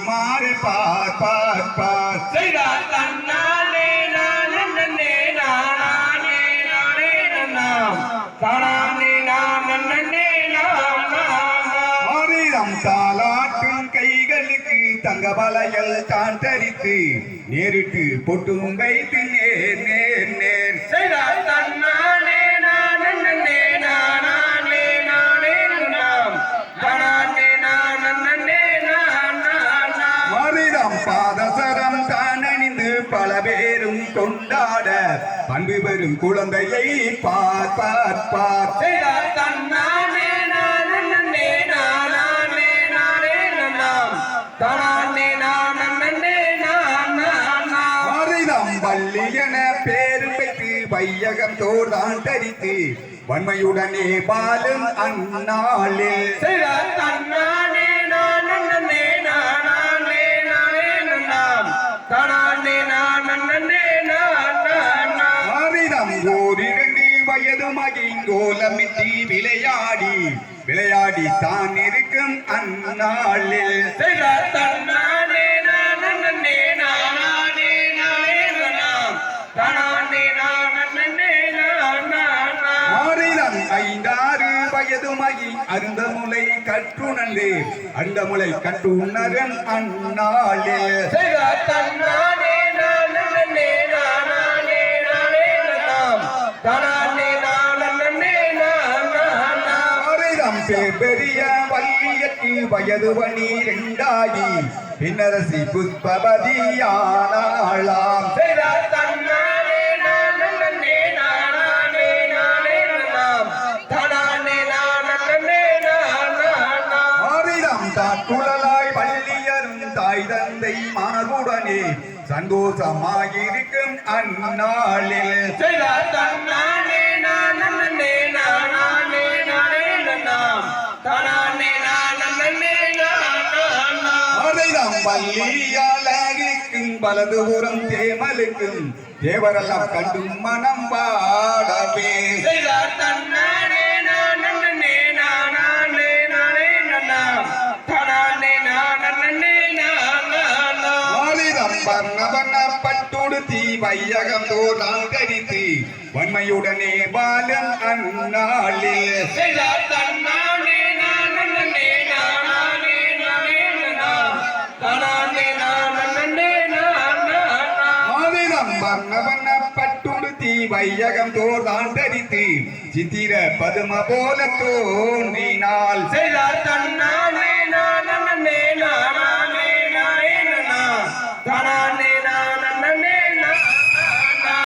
மாறு பார் பார் பார். செய்தார் தன்னானே நானே நானே நானே நாம் தானே நானே நாம் நாம் ஆரிடம் தாளாட்டும் கைகளுக்கு தங்க வளையல் தான் தரித்து நேரிட்டு பொட்டும் வைத்து நேர் நேர் நேர். செய்தார் தன்னானே கொண்டாட அன்பு பெறும் குழந்தையை பார் பார் பார். வள்ளி என பேர் வைத்து வையகம் தோர்தான் தரித்து வன்மையுடனே பாலும் அந்நாளில். கோலமிட்டி விளையாடி விளையாடி தான் இருக்கும் அந்நாளில். ஐந்தாறு வயதுமாகி அருந்தமுலை கற்றுணர்ந்து அருந்தமுலை கற்றுணரும் அந்நாளில். நானே நானே நாம் தானே நானே நாம் ஆரிடம் தாக்குழலாய் வள்ளியரும் தாய் தந்தை மார்புடனே சந்தோஷமாயிருக்கும் அந்நாளில். தன்னானே ஆரிடம் வள்ளியாலகிக்கும் வலதுபுறம் தேமலுக்கும் தேவரெல்லாம் கண்டும் மனம் பாடவே பட்டுடுத்தி வையகம் தோறால் கரித்து வன்மையுடனே பாலம் அந்நாளில். மன்னவன பட்டுடுத்தி வையகம் தோர்தான் தரித்து சித்திர பதும போல தோன்றினால் செய்தார் தன்னானே நான் அண்ணனே